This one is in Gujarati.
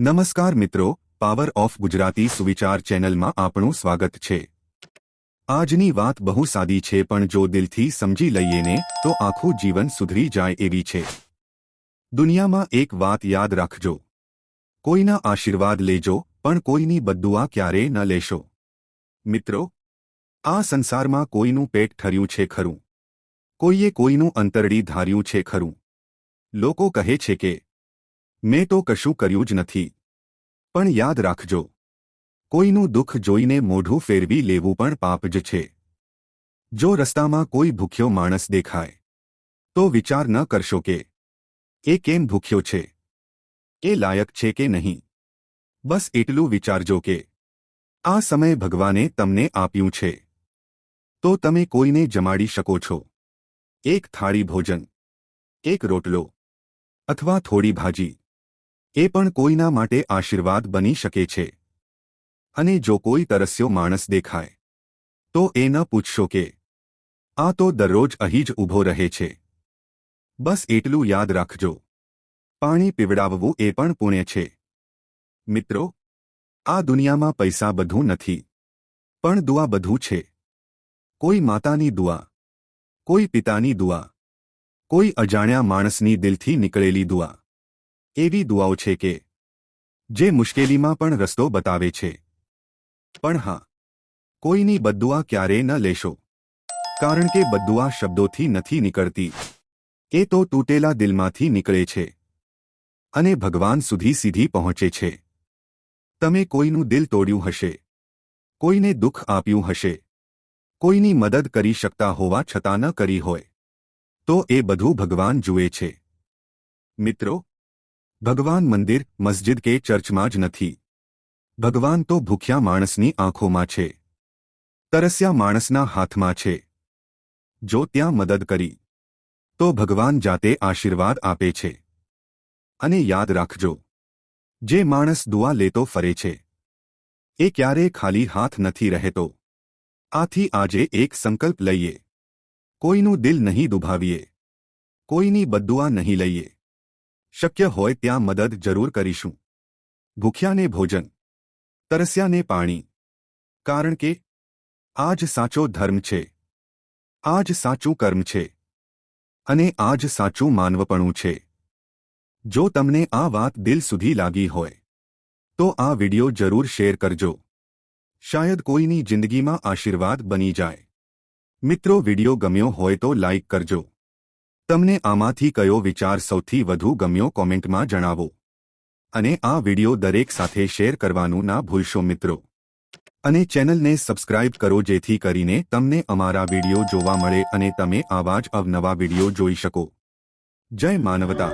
નમસ્કાર મિત્રો પાવર ઓફ ગુજરાતી સુવિચાર ચેનલમાં આપણું સ્વાગત છે. આજની વાત બહુ સાદી છે, પણ જો દિલથી સમજી લઈએ ને, તો આખું જીવન સુધરી જાય એવી છે. દુનિયામાં એક વાત યાદ રાખજો. કોઈના આશીર્વાદ લેજો, પણ કોઈની બદ્દુઆ ક્યારેય ન લેશો. મિત્રો, આ સંસારમાં કોઈનું પેટ ઠર્યું છે ખરું. કોઈએ કોઈનું અંતરડી ધાર્યું છે ખરું. લોકો કહે છે કે મેં તો કશું કર્યું જ નથી. પણ યાદ રાખજો, કોઈનું દુઃખ જોઈને મોઢું ફેરવી લેવું પણ પાપ જ છે. જો રસ્તામાં કોઈ ભૂખ્યો માણસ દેખાય, તો વિચાર ન કરશો કે, એ કેમ ભૂખ્યો છે? એ લાયક છે કે નહીં? બસ એટલું વિચારજો કે, આ સમય ભગવાને તમને આપ્યું છે. તો તમે કોઈને જમાડી શકો છો. એક થાળી ભોજન, એક રોટલો, અથવા થોડી ભાજી. એ પણ કોઈના માટે આશીર્વાદ બની શકે છે. અને જો કોઈ તરસ્યો માણસ દેખાય, તો એ ન પૂછશો કે, આ તો દરરોજ અહીં જ ઊભો રહે છે. બસ એટલું યાદ રાખજો. પાણી પીવડાવવું એ પણ પુણ્ય છે. મિત્રો, આ દુનિયામાં પૈસા બધું નથી, પણ દુઆ બધું છે. કોઈ માતાની દુઆ, કોઈ પિતાની દુઆ, કોઈ અજાણ્યા માણસની દિલથી નીકળેલી દુઆ. એવી દુઆઓ છે કે, જે મુશ્કેલીમાં પણ રસ્તો બતાવે છે. પણ હા, કોઈની બદુઆ ક્યારેય ન લેશો. કારણ કે બદુઆ શબ્દોથી નથી નીકળતી. એ તો તૂટેલા દિલમાંથી નીકળે છે. અને ભગવાન સુધી સીધી પહોંચે છે. તમે કોઈનું દિલ તોડ્યું હશે. કોઈને દુઃખ આપ્યું હશે. કોઈની મદદ કરી શકતા હોવા છતાં ન કરી હોય. તો એ બધું ભગવાન જુએ છે. મિત્રો ભગવાન મંદિર, મસ્જિદ કે ચર્ચમાં જ નથી. ભગવાન તો ભૂખ્યા માણસની આંખોમાં છે. તરસ્યા માણસના હાથમાં છે. જો ત્યાં મદદ કરી, તો ભગવાન જાતે આશીર્વાદ આપે છે. અને યાદ રાખજો, જે માણસ દુઆ લેતો ફરે છે, એ ક્યારે ખાલી હાથ નથી રહેતો. આથી આજે એક સંકલ્પ લઈએ. કોઈનું દિલ નહીં દુભાવીએ. કોઈની બદ્દુઆ નહીં લઈએ. શક્ય હોય ત્યાં મદદ જરૂર કરીશું. ભૂખ્યાને ભોજન. તરસ્યાને પાણી. કારણ કે આ જ સાચો ધર્મ છે. આ જ સાચું કર્મ છે. અને આ જ સાચું માનવપણું છે. જો તમને આ વાત દિલ સુધી લાગી હોય, તો આ વિડિયો જરૂર શેર કરજો. શાયદ કોઈની જિંદગીમાં આશીર્વાદ બની જાય. મિત્રો, વિડિયો ગમ્યો હોય તો લાઇક કરજો. તમને આમાંથી કયો વિચાર સૌથી વધુ ગમ્યો કોમેન્ટમાં જણાવો. અને આ વિડિયો દરેક સાથે શેર કરવાનું ના ભૂલશો મિત્રો. અને ચેનલને સબસ્ક્રાઇબ કરો જેથી કરીને તમને અમારા વિડિયો જોવા મળે અને તમે આવા જ અવનવા વિડિયો જોઈ શકો. જય માનવતા.